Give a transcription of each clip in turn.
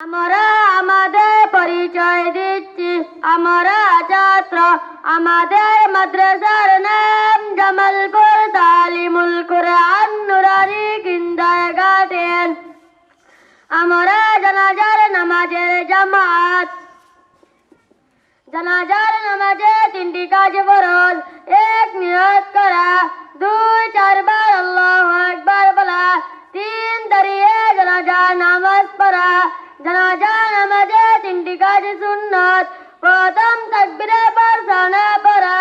আমরা আমাদের পরিচয় দিচ্ছি। আমরা ছাত্র। আমাদের মাদ্রাসার নাম জামালপুর তালিমুল কুরআন নুরানি কিন্দায় গার্ডেন আমরা জানাজার নামাজের জামাত। জানাজার নামাজে তিনটি কাজ ফরজ। এক নিয়ত করা, দুই চারবার আল্লাহ একবার বলা, তিন দাঁড়িয়ে জানাজা নামাজ পড়া জানাজা নামাজে তিনটি কাজ সুন্নত। প্রথম তাকবিরে পর সানা পড়া।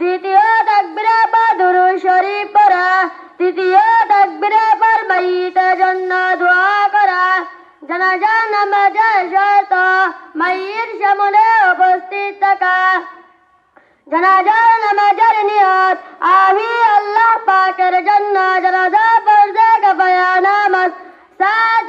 দ্বিতীয় তাকবিরে পর দুরু শরীফ পড়া। তৃতীয় তাকবিরে পর মাইতের জন্য দোয়া করা। জানাজা নামাজের শর্ত মাইয়ের সামনে উপস্থিত থাকা। জানাজার নামাজের নিয়ত, আমি আল্লাহ পাকের জন্য জানাজা পড়তে কাপায়া নামাজ। সাত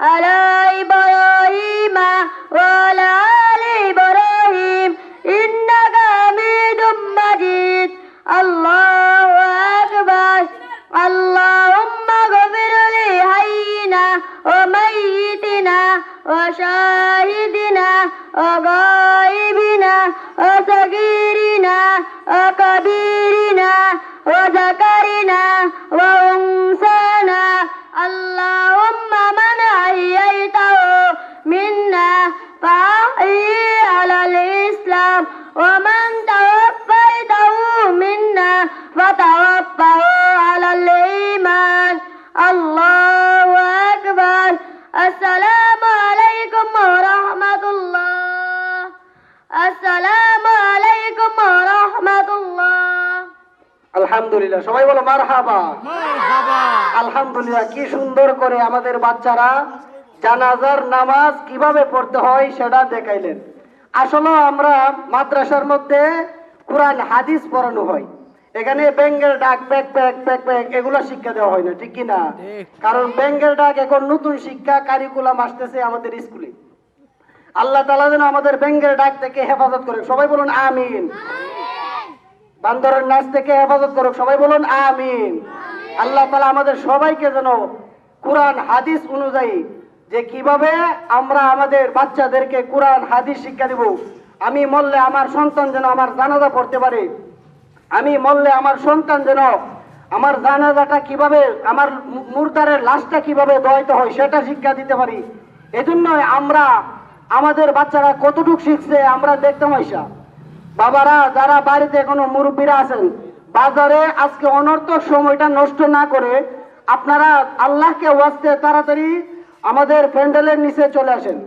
على إبراهيم وعلى آل إبراهيم إنك حميد مجيد الله أكبر اللهم اغفر لحينا وميتنا وشاهدنا وغائبنا وصغيرنا وكبيرنا وذكرنا وأنثانا الإسلام ومن توفيته منا فتوفه على الإيمان الله أكبر السلام عليكم ورحمة الله السلام عليكم ورحمة الله আলহামদুলিল্লাহ সবাই বলো মার হাবা আলহামদুলিল্লাহ কি সুন্দর করে আমাদের বাচ্চারা জানাজার নামাজ কিভাবে পড়তে হয় সেটা দেখাইলেন আসলে আমরা মাদ্রাসার মধ্যে কোরআন হাদিস পড়ানো হয়। এখানে ব্যাঙ্গের ডাক ব্যাক প্যাক ব্যাক প্যাক এগুলো শিক্ষা দেওয়া হয় না ঠিক কি না? কারণ ব্যাঙ্গের ডাক এখন নতুন শিক্ষা কারিকুলাম আসতেছে আমাদের স্কুলে। আল্লাহ তালা যেন আমাদের ব্যাঙ্গের ডাক থেকে হেফাজত করে সবাই বলুন আমিন। বান্দরের নাচ থেকে হেফাজত করুক। সবাই বলুন আমিন। আল্লাহ তালা আমাদের সবাইকে যেন কোরআন হাদিস অনুযায়ী যে কীভাবে আমরা আমাদের বাচ্চাদেরকে কোরআন, হাদিস শিক্ষা দিব। আমি মরলে আমার সন্তান যেন আমার জানাজা পড়তে পারে। আমি মরলে আমার সন্তান যেন আমার জানাজাটা কীভাবে, আমার মুরদারের লাশটা কীভাবে দোয়াইতে হয় সেটা শিক্ষা দিতে পারি। এজন্যই আমরা, আমাদের বাচ্চারা কতটুকু শিখছে আমরা দেখতে হইসা বাবারা, যারা বাড়িতে কোনো মুরব্বীরা আছেন, বাজারে আজকে অনর্থক সময়টা নষ্ট না করে আপনারা আল্লাহকে ওয়াস্তে তাড়াতাড়ি আমাদের প্যান্ডেলের নিচে চলে আসেন।